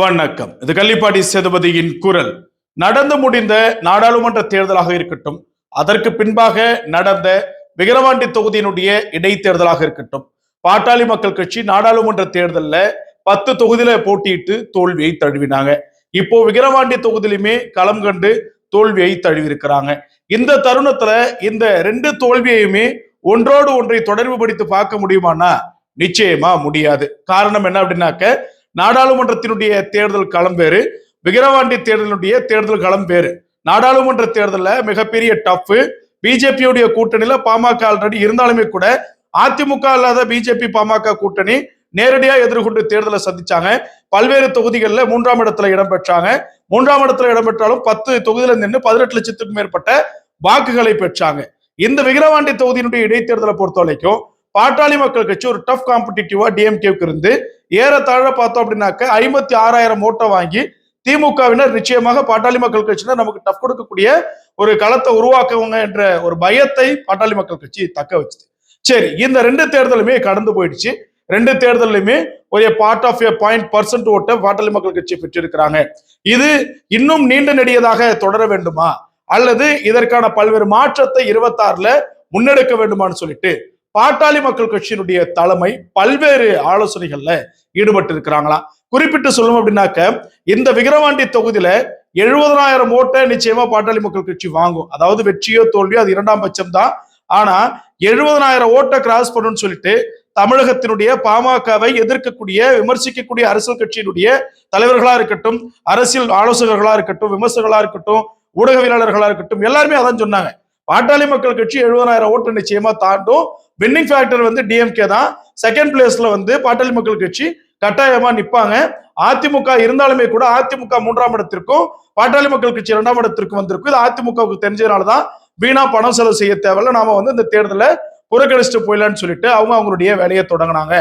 வணக்கம். இது கள்ளிப்பாடி சேதுபதியின் குரல். நடந்து முடிந்த நாடாளுமன்ற தேர்தலாக இருக்கட்டும் அதற்கு பின்பாக நடந்த விக்கிரவாண்டி தொகுதியினுடைய இடைத்தேர்தலாக இருக்கட்டும் பாட்டாளி மக்கள் கட்சி நாடாளுமன்ற தேர்தலில் பத்து தொகுதியில போட்டியிட்டு தோல்வியை தழுவினாங்க. இப்போ விக்கிரவாண்டி தொகுதியிலுமே களம் கண்டு தோல்வியை தழுவிருக்கிறாங்க இந்த தருணத்துல இந்த ரெண்டு தோல்வியையுமே ஒன்றோடு ஒன்றை தொடர்பு படுத்தி பார்க்க முடியுமானா நிச்சயமா முடியாது. காரணம் என்ன அப்படின்னாக்க நாடாளுமன்றத்தினுடைய தேர்தல் களம் வேறு விக்கிரவாண்டி தேர்தலுடைய தேர்தல் களம் வேறு. நாடாளுமன்ற தேர்தலில் மிகப்பெரிய டஃப் பிஜேபியுடைய கூட்டணியில பாமக ஆல்ரெடி இருந்தாலுமே கூட அதிமுக இல்லாத பிஜேபி பாமக கூட்டணி நேரடியாக எதிர்கொண்டு தேர்தலை சந்திச்சாங்க. பல்வேறு தொகுதிகளில் மூன்றாம் இடத்துல இடம்பெற்றாங்க மூன்றாம் இடத்துல இடம்பெற்றாலும் பத்து தொகுதியில நின்று பதினெட்டு லட்சத்துக்கும் மேற்பட்ட வாக்குகளை பெற்றாங்க. இந்த விக்கிரவாண்டி தொகுதியினுடைய இடைத்தேர்தலை பொறுத்த வரைக்கும் பாட்டாளி மக்கள் கட்சி ஒரு டஃப் காம்படிட்டிவா டிஎம்கேவுக்கு இருந்து ஏறத்தாழ பார்த்தோம் அப்படின்னாக்க ஐம்பத்தி ஆறாயிரம் ஓட்டை வாங்கி திமுகவினர் நிச்சயமாக பாட்டாளி மக்கள் கட்சியினர் நமக்கு டஃப் கொடுக்கக்கூடிய ஒரு களத்தை உருவாக்குவாங்க என்ற ஒரு பயத்தை பாட்டாளி மக்கள் கட்சி தக்க வச்சுது. சரி இந்த ரெண்டு தேர்தலுமே கடந்து போயிடுச்சு. ரெண்டு தேர்தலுமே ஒரு part of a point percent ஓட்டை பாட்டாளி மக்கள் கட்சி பெற்றிருக்கிறாங்க. இது இன்னும் நீண்ட நெடியதாக தொடர வேண்டுமா? அல்லது இதற்கான பல்வேறு மாற்றத்தை இருபத்தாறுல முன்னெடுக்க வேண்டுமான்னு சொல்லிட்டு பாட்டாளி மக்கள் கட்சியினுடைய தலைமை பல்வேறு ஆலோசனைகள்ல ஈடுபட்டு இருக்கிறாங்களா குறிப்பிட்டு சொல்லணும் அப்படின்னாக்க இந்த விக்கிரவாண்டி தொகுதியில எழுபதனாயிரம் ஓட்டை நிச்சயமா பாட்டாளி மக்கள் கட்சி வாங்கும். அதாவது வெற்றியோ தோல்வியோ அது இரண்டாம் பட்சம் தான் ஆனா எழுபதனாயிரம் ஓட்டை கிராஸ் பண்ணணும்னு சொல்லிட்டு தமிழகத்தினுடைய பாமகவை எதிர்க்கக்கூடிய விமர்சிக்கக்கூடிய அரசியல் கட்சியினுடைய தலைவர்களா இருக்கட்டும் அரசியல் ஆலோசகர்களா இருக்கட்டும் விமர்சகர்களா இருக்கட்டும் ஊடகவியலாளர்களா இருக்கட்டும் எல்லாருமே அதான் சொன்னாங்க. பாட்டாளி மக்கள் கட்சி எழுபதாயிரம் ஓட்டு நிச்சயமா தாண்டும். வின்னிங் ஃபேக்டர் வந்து டிஎம்கே தான். செகண்ட் பிளேஸ்ல வந்து பாட்டாளி மக்கள் கட்சி கட்டாயமா நிப்பாங்க. அதிமுக இருந்தாலுமே கூட அதிமுக மூன்றாம் இடத்திற்கும் பாட்டாளி மக்கள் கட்சி இரண்டாம் இடத்திற்கும் வந்திருக்கும். இது அதிமுகவுக்கு தெரிஞ்சதுனாலதான் வீணா பணம் செலவு செய்ய தேவையில்ல. நாம வந்து இந்த தேர்தலை புறக்கணிச்சுட்டு போயிடலான்னு சொல்லிட்டு அவங்க அவங்களுடைய வேலையை தொடங்கினாங்க.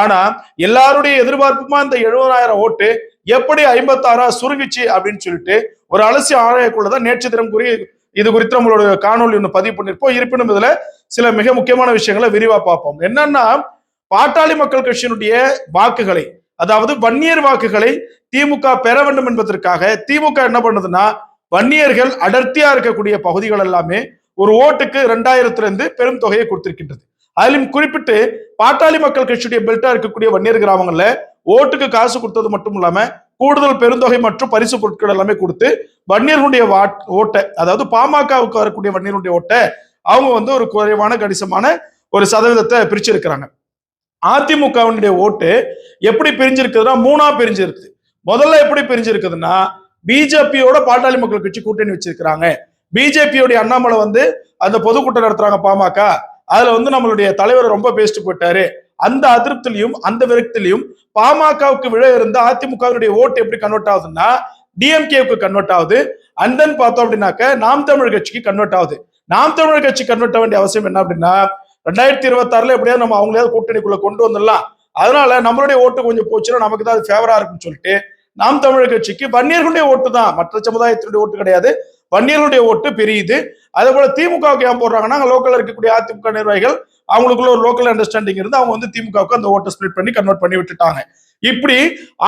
ஆனா எல்லாருடைய எதிர்பார்ப்புமா இந்த எழுபதாயிரம் ஓட்டு எப்படி ஐம்பத்தாறா சுருங்கிச்சு அப்படின்னு சொல்லிட்டு ஒரு அலசி ஆணையக்குள்ளதான் நேற்று தினம் கூறி இது குறித்து நம்மளோட காணொலி ஒன்று பதிவு பண்ணிருப்போம். இருப்பினும் இதுல சில மிக முக்கியமான விஷயங்களை விரிவா பார்ப்போம். என்னன்னா பாட்டாளி மக்கள் கட்சியினுடைய வாக்குகளை அதாவது வன்னியர் வாக்குகளை திமுக பெற வேண்டும் என்பதற்காக திமுக என்ன பண்ணுதுன்னா வன்னியர்கள் அடர்த்தியா இருக்கக்கூடிய பகுதிகள் எல்லாமே ஒரு ஓட்டுக்கு ரெண்டாயிரத்துல இருந்து பெரும் தொகையை கொடுத்திருக்கின்றது. அதிலும் குறிப்பிட்டு பாட்டாளி மக்கள் கட்சியுடைய பெல்ட்டா இருக்கக்கூடிய வன்னியர் கிராமங்கள்ல ஓட்டுக்கு காசு கொடுத்தது மட்டும் இல்லாம கூடுதல் பெருந்தொகை மற்றும் பரிசு பொருட்கள் எல்லாமே கொடுத்து வன்னியர்களுடைய ஓட்டை அதாவது பாமகவுக்கு வரக்கூடிய வன்னியர்களுடைய ஓட்டை அவங்க வந்து ஒரு குறைவான கணிசமான ஒரு சதவீதத்தை பிரிச்சிருக்கிறாங்க. அதிமுகவினுடைய ஓட்டு எப்படி பிரிஞ்சிருக்குதுன்னா மூணா பிரிஞ்சிருக்கு. முதல்ல எப்படி பிரிஞ்சிருக்குதுன்னா பிஜேபியோட பாட்டாளி மக்கள் கட்சி கூட்டணி வச்சிருக்கிறாங்க. பிஜேபியோடைய அண்ணாமலை வந்து அந்த பொதுக்கூட்டம் நடத்துறாங்க பாமக. அதுல வந்து நம்மளுடைய தலைவர் ரொம்ப பேசிட்டு போயிட்டாரு. அந்த அதிருப்திலையும் அந்த விரக்திலையும் பாமகவுக்கு விழ இருந்த அதிமுகவினுடைய ஓட்டு எப்படி கன்வெர்ட் ஆகுதுன்னா டிஎம்கேவுக்கு கன்வெர்ட் ஆகுது. அண்ட் தென் பார்த்தோம் அப்படின்னாக்க நாம் தமிழ் கட்சிக்கு கன்வெர்ட் ஆகுது. நாம் தமிழ் கட்சி கன்வெர்ட் ஆக வேண்டிய அவசியம் என்ன அப்படின்னா ரெண்டாயிரத்தி இருபத்தி ஆறுல எப்படியாவது நம்ம அவங்களையாவது கூட்டணிக்குள்ள கொண்டு வந்துடலாம். அதனால நம்மளுடைய ஓட்டு கொஞ்சம் போச்சுன்னா நமக்கு தான் அது ஃபேவரா இருக்குன்னு சொல்லிட்டு நாம் தமிழர் கட்சிக்கு வன்னியர்களுடைய ஓட்டு தான். மற்ற சமுதாயத்தினுடைய ஓட்டு கிடையாது. வன்னியர்களுடைய ஓட்டு பெரியுது. அதே போல திமுகவுக்கு ஏன் போடுறாங்கன்னா லோக்கல்ல இருக்கக்கூடிய அதிமுக நிர்வாகிகள் அவங்களுக்குள்ள ஒரு லோக்கல் அண்டர்ஸ்டாண்டிங் இருந்து அவங்க வந்து திமுகவுக்கு அந்த ஓட்டை ஸ்பிளிட் பண்ணி கன்வெர்ட் பண்ணி விட்டுட்டாங்க. இப்படி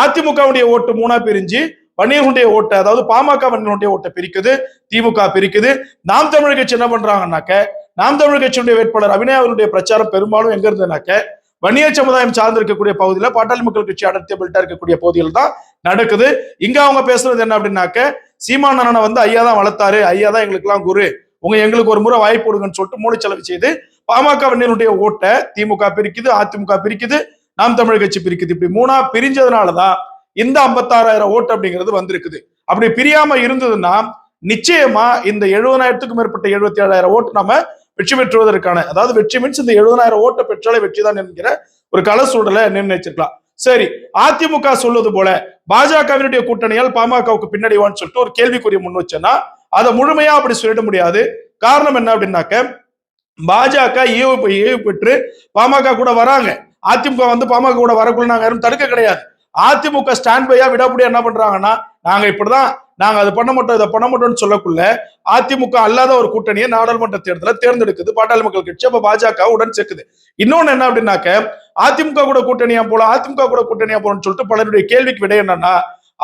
அதிமுகவுடைய ஓட்டு மூணா பிரிஞ்சு வன்னியர்களுடைய ஓட்டை அதாவது பாமக வன்னியர்களுடைய ஓட்டை பிரிக்குது திமுக பிரிக்குது. நாம் தமிழ் கட்சி என்ன பண்றாங்கன்னாக்க நாம் தமிழ் கட்சியுடைய வேட்பாளர் அபிநயா அவருடைய பிரச்சாரம் பெரும்பாலும் எங்க இருந்ததுனாக்க வன்னியர் சமுதாயம் சார்ந்து இருக்கக்கூடிய பகுதியில் பாட்டாளி மக்கள் கட்சி அடர்த்தியபிள்டா இருக்கக்கூடிய பகுதியில் தான் நடக்குது. இங்க அவங்க பேசுறது என்ன அப்படின்னாக்க சீமானனை வந்து ஐயா தான் வளர்த்தாரு ஐயா தான் எங்களுக்கு எல்லாம் குரு. உங்க எங்களுக்கு ஒரு முறை வாய்ப்பு கொடுங்கன்னு சொல்லிட்டு மூளை செலவு செய்து பாமக வன்னியனுடைய ஓட்டை திமுக பிரிக்குது அதிமுக பிரிக்குது நாம் தமிழ் கட்சி பிரிக்குது. இப்படி மூணா பிரிஞ்சதுனாலதான் இந்த ஐம்பத்தாறாயிரம் ஓட்டு அப்படிங்கிறது வந்திருக்குது. அப்படி பிரியாம இருந்ததுன்னா நிச்சயமா இந்த எழுபதாயிரத்துக்கும் மேற்பட்ட எழுபத்தி ஏழாயிரம் ஓட்டு நம்ம வெற்றி பெற்றுவதற்கான அதாவது வெற்றி மீன்ஸ் இந்த எழுபதாயிரம் ஓட்டை பெற்றாலே வெற்றி தான் என்கிற ஒரு கள சூழலை நிர்ணயிச்சிருக்கலாம். சரி அதிமுக சொல்வது போல பாஜகவினுடைய கூட்டணியால் பாமகவுக்கு பின்னடைவான்னு சொல்லிட்டு ஒரு கேள்விக்குரிய முன் வச்சேன்னா அதை முழுமையா அப்படி சொல்லிட முடியாது. காரணம் என்ன அப்படின்னாக்க பாஜக ஈவு ஈவு பெற்று பாமக கூட வராங்க. அதிமுக வந்து பாமக கூட வரக்குள்ள நாங்க யாரும் தடுக்க கிடையாது. அதிமுக ஸ்டாண்ட் பையா விடாபடியா என்ன பண்றாங்கன்னா நாங்க இப்படிதான் நாங்க அதை பண்ண மாட்டோம் இதை பண்ண மாட்டோம்னு சொல்லக்குள்ள அதிமுக அல்லாத ஒரு கூட்டணியை நாடாளுமன்ற தேர்தலில் தேர்ந்தெடுக்குது. பாட்டாளி மக்கள் கட்சி அப்ப பாஜக உடன் சேர்க்குது. இன்னொன்னு என்ன அப்படின்னாக்க அதிமுக கூட கூட்டணியா போல அதிமுக கூட கூட்டணியா போலன்னு சொல்லிட்டு பலருடைய கேள்விக்கு விட என்னன்னா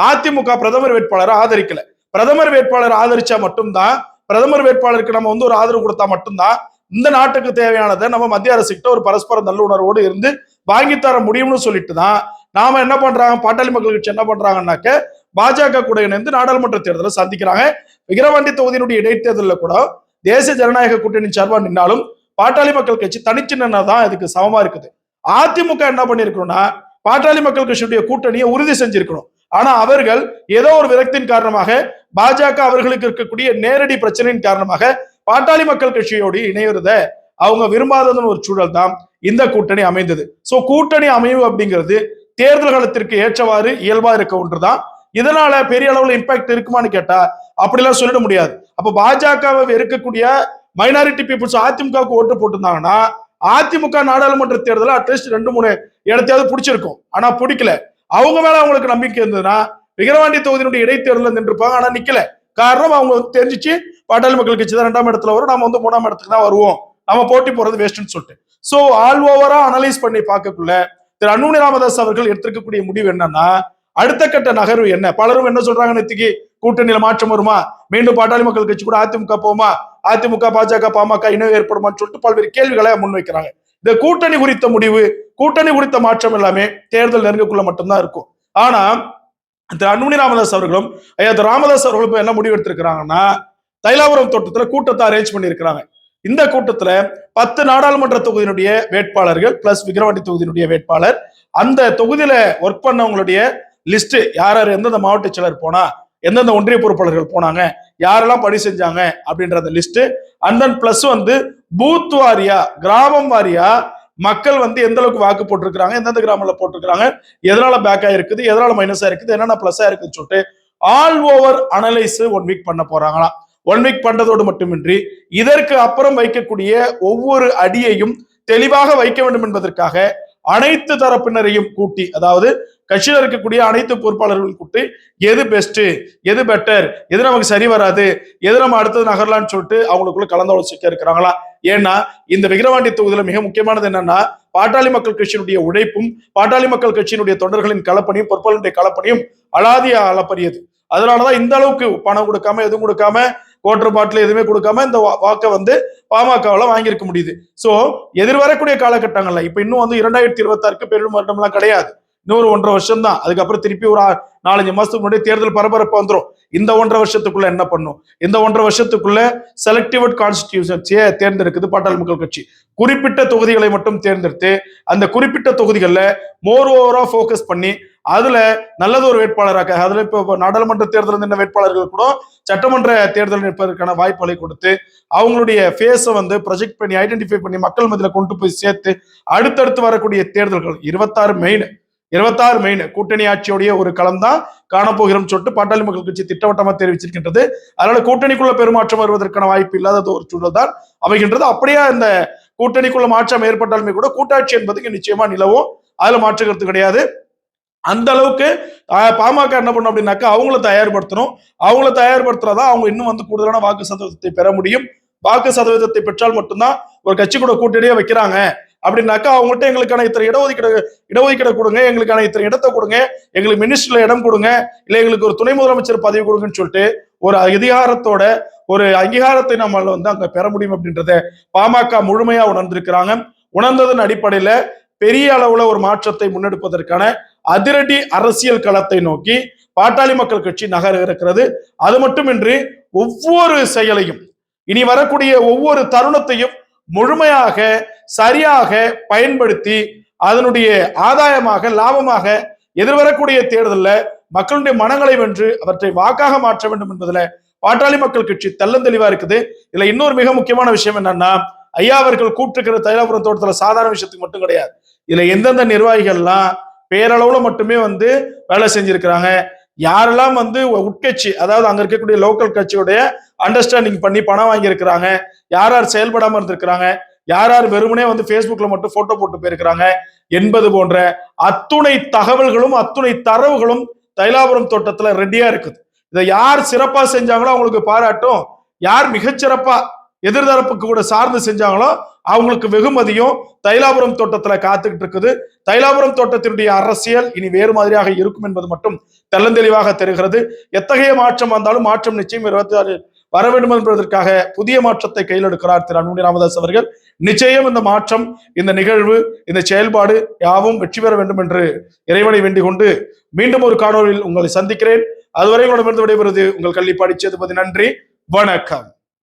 அதிமுக பிரதமர் வேட்பாளரை ஆதரிக்கல. பிரதமர் வேட்பாளர் ஆதரிச்சா மட்டும்தான் பிரதமர் வேட்பாளருக்கு நம்ம வந்து ஒரு ஆதரவு கொடுத்தா மட்டும்தான் இந்த நாட்டுக்கு தேவையானதை நம்ம மத்திய அரசுகிட்ட ஒரு பரஸ்பர நல்லுணர்வோடு இருந்து வாங்கி தர முடியும்னு சொல்லிட்டு தான் நாம என்ன பண்றாங்க? பாட்டாளி மக்கள் கட்சி என்ன பண்றாங்கன்னாக்க பாஜக கூட இணைந்து நாடாளுமன்ற தேர்தலை சந்திக்கிறாங்க. விக்கிரவாண்டி தொகுதியினுடைய இடைத்தேர்தலில் கூட தேசிய ஜனநாயக கூட்டணி சார்பா நின்னாலும் பாட்டாளி மக்கள் கட்சி தனிச்சின்னா தான் இதுக்கு சமமா இருக்குது. அதிமுக என்ன பண்ணிருக்கணும்னா பாட்டாளி மக்கள் கட்சியுடைய கூட்டணியை உறுதி செஞ்சிருக்கணும். ஆனா அவர்கள் ஏதோ ஒரு விரக்தியின் காரணமாக பாஜக அவர்களுக்கு இருக்கக்கூடிய நேரடி பிரச்சனையின் காரணமாக பாட்டாளி மக்கள் கட்சியோடு இணையறத அவங்க விரும்பாததுன்னு ஒரு சூழல் தான் இந்த கூட்டணி அமைந்தது. சோ கூட்டணி அமைவு அப்படிங்கிறது தேர்தல் காலத்திற்கு ஏற்றவாறு இயல்பா இருக்க ஒன்றுதான். இதனால பெரிய அளவுல இம்பாக்ட் இருக்குமான்னு கேட்டா அப்படிலாம் சொல்லிட முடியாது. அப்ப பாஜகவை இருக்கக்கூடிய மைனாரிட்டி பீப்புள்ஸ் அதிமுகவுக்கு ஓட்டு போட்டிருந்தாங்கன்னா அதிமுக நாடாளுமன்ற தேர்தலில் அட்லீஸ்ட் ரெண்டு மூணு இடத்தையாவது பிடிச்சிருக்கும். ஆனா பிடிக்கல. அவங்க மேல அவங்களுக்கு நம்பிக்கை இருந்ததுன்னா விக்கிரவாண்டி தொகுதியினுடைய இடைத்தேர்தலில் நின்றுப்பாங்க ஆனா நிக்கல. காரணம் அவங்க வந்து தெரிஞ்சிச்சு பாட்டாளி மக்கள் கட்சி தான் ரெண்டாம் இடத்துல வரும் நம்ம வந்து மூணாம் இடத்துக்கு தான் வருவோம். நம்ம போட்டி போறது வேஸ்ட்னு சொல்லிட்டு. சோ ஆல் ஓவரா அனலைஸ் பண்ணி பார்க்கக்குள்ள திரு அன்புமணி ராமதாஸ் அவர்கள் எடுத்திருக்கக்கூடிய முடிவு என்னன்னா அடுத்த கட்ட நகர்வு என்ன? பலரும் என்ன சொல்றாங்க நேத்திக்கு? கூட்டணியில மாற்றம் வருமா? மீண்டும் பாட்டாளி மக்கள் கட்சி கூட அதிமுக போமா அதிமுக பாஜக பாமக இணைவு ஏற்படுமான்னு சொல்லிட்டு பல்வேறு கேள்விகளை முன்வைக்கிறாங்க. இந்த கூட்டணி குறித்த முடிவு கூட்டணி குறித்த மாற்றம் எல்லாமே தேர்தல் நெருங்கக்குள்ள மட்டும்தான் இருக்கும். ஆனா திரு அன்புமணி ராமதாஸ் அவர்களும் ஐயா திரு ராமதாஸ் அவர்களும் இப்ப என்ன முடிவு எடுத்திருக்கிறாங்கன்னா தைலாபுரம் தோட்டத்துல கூட்டத்தை அரேஞ்ச் பண்ணியிருக்கிறாங்க. இந்த கூட்டத்துல பத்து நாடாளுமன்ற தொகுதியினுடைய வேட்பாளர்கள் பிளஸ் விக்கிரவாண்டி தொகுதியினுடைய வேட்பாளர் அந்த தொகுதியில ஒர்க் பண்ணவங்களுடைய லிஸ்ட் யார் யார் எந்தெந்த மாவட்ட செயலர் போனா எந்தெந்த ஒன்றிய பொறுப்பாளர்கள் போனாங்க யாரெல்லாம் பணி செஞ்சாங்க அப்படின்ற அந்த லிஸ்ட். அண்ட் தென் பிளஸ் வந்து பூத் வாரியா கிராமம் வாரியா மக்கள் வந்து எந்த அளவுக்கு வாக்கு போட்டிருக்காங்க எந்தெந்த கிராமத்தில் போட்டிருக்கிறாங்க எதனால பேக் ஆயிருக்குது எதனால மைனஸ் ஆயிருக்குது என்னென்ன பிளஸ் ஆயிருக்குன்னு சொல்லிட்டு all over analyse one week பண்ண போறாங்களாம் ஒன் வீக் பண்றதோடு மட்டுமின்றி இதற்கு அப்புறம் வைக்கக்கூடிய ஒவ்வொரு அடியையும் தெளிவாக வைக்க வேண்டும் என்பதற்காக அனைத்து தரப்பினரையும் கூட்டி அதாவது கட்சியில் இருக்கக்கூடிய அனைத்து பொறுப்பாளர்கள் கூட்டி எது பெஸ்ட் எது பெட்டர் எது நமக்கு சரி வராது எது நம்ம அடுத்தது நகரலான்னு சொல்லிட்டு அவங்களுக்குள்ள கலந்தாலோசிக்க இருக்கிறாங்களா? ஏன்னா இந்த விக்கிரவாண்டி தொகுதியில் மிக முக்கியமானது என்னன்னா பாட்டாளி மக்கள் கட்சியினுடைய உழைப்பும் பாட்டாளி மக்கள் கட்சியினுடைய தொண்டர்களின் கலப்பணியும் பொறுப்பாளருடைய கலப்பணியும் அலாதிய அளப்பரியது அதனாலதான் இந்த அளவுக்கு பணம் கொடுக்காம எதுவும் கொடுக்காம குவார்டர் பாட்டில் எதுவுமே கொடுக்காம இந்த வா- வாக்கை வந்து பாமகவில் வாங்கியிருக்க முடியுது. ஸோ எதிர்வரக்கூடிய காலகட்டங்கள்ல இப்போ இன்னும் வந்து இரண்டாயிரத்தி இருபத்தாறுக்கு பெரும் வருடம்லாம் கிடையாது. இன்னொரு ஒன்றரை வருஷம் தான் அதுக்கப்புறம் திருப்பி ஒரு நாலஞ்சு மாசத்துக்கு முன்னாடி தேர்தல் பரபரப்பு வந்துடும் இந்த ஒன்றரை வருஷத்துக்குள்ள என்ன பண்ணும்? இந்த ஒன்றரை வருஷத்துக்குள்ள செலக்டிவ் கான்ஸ்டிடியூஷன்ஸியை தேர்ந்தெடுக்குது பாட்டாளி மக்கள் கட்சி. குறிப்பிட்ட தொகுதிகளை மட்டும் தேர்ந்தெடுத்து அந்த குறிப்பிட்ட தொகுதிகளில் மோர் ஓவரா ஃபோக்கஸ் பண்ணி அதுல நல்லது ஒரு வேட்பாளராக அதுல இப்போ நாடாளுமன்ற தேர்தல் நின்ற வேட்பாளர்கள் கூட சட்டமன்ற தேர்தல் நிற்பதற்கான வாய்ப்புகளை கொடுத்து அவங்களுடைய ஃபேஸை வந்து ப்ரொஜெக்ட் பண்ணி ஐடென்டிஃபை பண்ணி மக்கள் மத்தியில கொண்டு போய் சேர்த்து அடுத்தடுத்து வரக்கூடிய தேர்தல்கள் இருபத்தாறு மெயின் இருபத்தாறு மெயின் கூட்டணி ஆட்சியுடைய ஒரு களம் தான் காணப்போகிறோம் சொல்லிட்டு பாட்டாளி மக்கள் கட்சி திட்டவட்டமாக தெரிவிச்சிருக்கின்றது. அதனால கூட்டணிக்குள்ள பெருமாற்றம் வருவதற்கான வாய்ப்பு இல்லாத ஒரு சூழல் தான் அமைகின்றது. அப்படியே இந்த கூட்டணிக்குள்ள மாற்றம் ஏற்பட்டாலுமே கூட கூட்டாட்சி என்பதுக்கு நிச்சயமா நிலவும். அதுல மாற்று கருத்து கிடையாது. அந்த அளவுக்கு பாமக என்ன பண்ணும் அப்படின்னாக்கா அவங்கள தயார்படுத்தணும். அவங்கள தயார்படுத்துறதா அவங்க இன்னும் வந்து கூடுதலான வாக்கு சதவீதத்தை பெற முடியும். வாக்கு சதவீதத்தை பெற்றால் மட்டும்தான் ஒரு கட்சி கூட கூட்டணியே வைக்கிறாங்க. அப்படின்னாக்கா அவங்கள்ட்ட எங்களுக்கான இத்தனை இடஒதுக்கீடு இடஒதுக்கீடு கொடுங்க எங்களுக்கான இத்தனை இடத்தை கொடுங்க எங்களுக்கு மினிஸ்டர்ல இடம் கொடுங்க இல்ல எங்களுக்கு ஒரு துணை முதலமைச்சர் பதவி கொடுங்கன்னு சொல்லிட்டு ஒரு அதிகாரத்தோட ஒரு அங்கீகாரத்தை நம்ம வந்து அங்க பெற முடியும் அப்படின்றத பாமக முழுமையா உணர்ந்திருக்கிறாங்க. உணர்ந்ததன் அடிப்படையில பெரிய அளவுல ஒரு மாற்றத்தை முன்னெடுப்பதற்கான அதிரடி அரசியல் களத்தை நோக்கி பாட்டாளி மக்கள் கட்சி நகர இருக்கிறது. அது மட்டுமின்றி ஒவ்வொரு செயலையும் இனி வரக்கூடிய ஒவ்வொரு தருணத்தையும் முழுமையாக சரியாக பயன்படுத்தி அதனுடைய ஆதாயமாக லாபமாக எதிர்வரக்கூடிய தேர்தலில் மக்களுடைய மனங்களை வென்று அவற்றை வாக்காக மாற்ற வேண்டும் என்பதுல பாட்டாளி மக்கள் கட்சி தெள்ளந்தெளிவா இருக்குது. இதுல இன்னொரு மிக முக்கியமான விஷயம் என்னன்னா ஐயா அவர்கள் கூப்பிட்டுக்கிற தைலாபுரம் தோட்டத்துல சாதாரண விஷயத்துக்கு மட்டும் கிடையாது. இதுல எந்தெந்த நிர்வாகிகள்லாம் பேரளவுல மட்டுமே வந்து வேலை செஞ்சிருக்கிறாங்க. யாரெல்லாம் வந்து உட்கட்சி அதாவது அங்க இருக்கக்கூடிய லோக்கல் கட்சியுடைய அண்டர்ஸ்டாண்டிங் பண்ணி பணம் வாங்கியிருக்கிறாங்க யார் யார் செயல்படாம இருந்திருக்கிறாங்க யார் யார் வெறுமனே வந்து Facebookல மட்டும் போட்டோ போட்டு போயிருக்கிறாங்க என்பது போன்ற அத்துணை தகவல்களும் அத்துணை தரவுகளும் தைலாபுரம் தோட்டத்துல ரெடியா இருக்குது. இதை யார் சிறப்பா செஞ்சாங்களோ அவங்களுக்கு பாராட்டும். யார் மிகச்சிறப்பா எதிர்தரப்புக்கு கூட சார்ந்து செஞ்சாங்களோ அவங்களுக்கு வெகுமதியும் தைலாபுரம் தோட்டத்துல காத்துக்கிட்டு இருக்குது. தைலாபுரம் தோட்டத்தினுடைய அரசியல் இனி வேறு மாதிரியாக இருக்கும் என்பது மட்டும் தெள்ளந்தெளிவாக தெரிகிறது. எத்தகைய மாற்றம் வந்தாலும் மாற்றம் நிச்சயம் இருபத்தி ஆறு வர வேண்டும் என்பதற்காக புதிய மாற்றத்தை கையில் எடுக்கிறார் திரு அன்புமணி ராமதாஸ் அவர்கள். நிச்சயம் இந்த மாற்றம் இந்த நிகழ்வு இந்த செயல்பாடு யாவும் வெற்றி பெற வேண்டும் என்று இறைவனை வேண்டிக் கொண்டு மீண்டும் ஒரு காணொலியில் உங்களை சந்திக்கிறேன். அதுவரை உங்களிடமிருந்து விடைபெறுவது உங்கள் கல்வி சேதுபதி. நன்றி. வணக்கம்.